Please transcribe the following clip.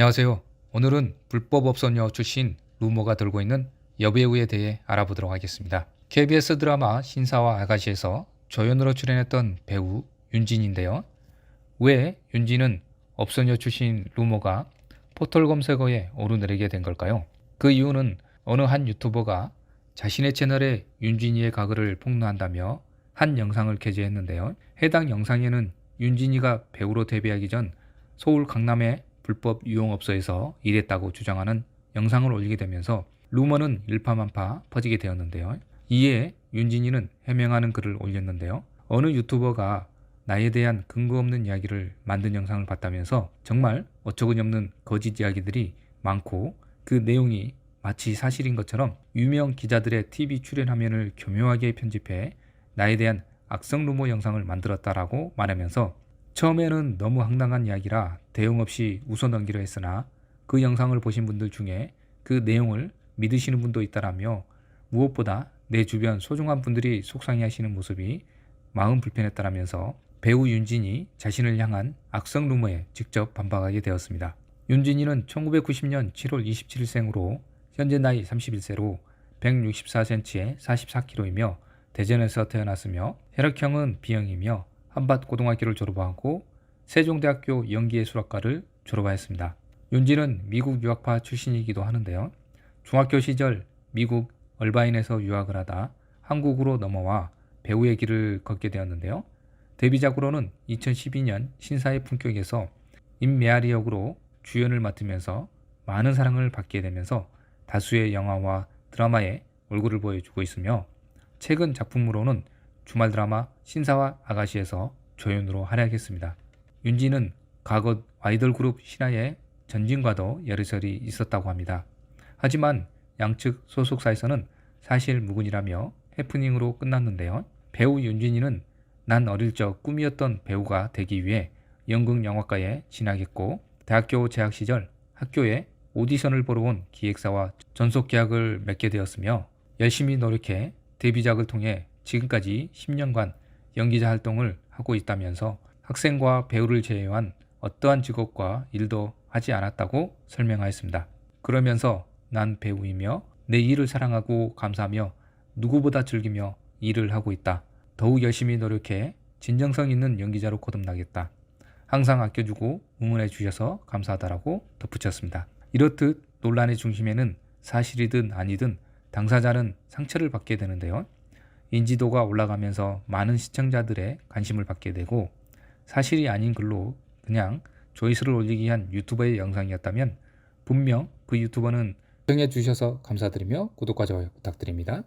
안녕하세요. 오늘은 불법 업소녀 출신 루머가 들고 있는 여배우에 대해 알아보도록 하겠습니다. KBS 드라마 신사와 아가씨에서 조연으로 출연했던 배우 윤진인데요. 왜 윤진은 업소녀 출신 루머가 포털 검색어에 오르내리게 된 걸까요? 그 이유는 어느 한 유튜버가 자신의 채널에 윤진이의 가글을 폭로한다며 한 영상을 게재했는데요. 해당 영상에는 윤진이가 배우로 데뷔하기 전 서울 강남의 불법 유흥업소에서 일했다고 주장하는 영상을 올리게 되면서 루머는 일파만파 퍼지게 되었는데요. 이에 윤진이는 해명하는 글을 올렸는데요. 어느 유튜버가 나에 대한 근거 없는 이야기를 만든 영상을 봤다면서 정말 어처구니없는 거짓 이야기들이 많고 그 내용이 마치 사실인 것처럼 유명 기자들의 TV 출연 화면을 교묘하게 편집해 나에 대한 악성 루머 영상을 만들었다라고 말하면서 처음에는 너무 황당한 이야기라 대응 없이 웃어 넘기려 했으나 그 영상을 보신 분들 중에 그 내용을 믿으시는 분도 있다라며 무엇보다 내 주변 소중한 분들이 속상해 하시는 모습이 마음 불편했다라면서 배우 윤진이 자신을 향한 악성 루머에 직접 반박하게 되었습니다. 윤진이는 1990년 7월 27일생으로 현재 나이 31세로 164cm에 44kg이며 대전에서 태어났으며 혈액형은 B형이며 한밭고등학교를 졸업하고 세종대학교 연기예술학과를 졸업하였습니다. 윤진은 미국 유학파 출신이기도 하는데요. 중학교 시절 미국 얼바인에서 유학을 하다 한국으로 넘어와 배우의 길을 걷게 되었는데요. 데뷔작으로는 2012년 신사의 품격에서 임메아리 역으로 주연을 맡으면서 많은 사랑을 받게 되면서 다수의 영화와 드라마에 얼굴을 보여주고 있으며 최근 작품으로는 주말 드라마 신사와 아가씨에서 조연으로 활약했습니다. 윤지는 과거 아이돌 그룹 신화의 전진과도 여리설이 있었다고 합니다. 하지만 양측 소속사에서는 사실 무근이라며 해프닝으로 끝났는데요. 배우 윤진이는 난 어릴 적 꿈이었던 배우가 되기 위해 연극 영화과에 진학했고 대학교 재학 시절 학교에 오디션을 보러 온 기획사와 전속 계약을 맺게 되었으며 열심히 노력해 데뷔작을 통해 지금까지 10년간 연기자 활동을 하고 있다면서 학생과 배우를 제외한 어떠한 직업과 일도 하지 않았다고 설명하였습니다. 그러면서 난 배우이며 내 일을 사랑하고 감사하며 누구보다 즐기며 일을 하고 있다. 더욱 열심히 노력해 진정성 있는 연기자로 거듭나겠다. 항상 아껴주고 응원해 주셔서 감사하다라고 덧붙였습니다. 이렇듯 논란의 중심에는 사실이든 아니든 당사자는 상처를 받게 되는데요. 인지도가 올라가면서 많은 시청자들의 관심을 받게 되고 사실이 아닌 글로 그냥 조회수를 올리기 위한 유튜버의 영상이었다면 분명 그 유튜버는 시청해 주셔서 감사드리며 구독과 좋아요 부탁드립니다.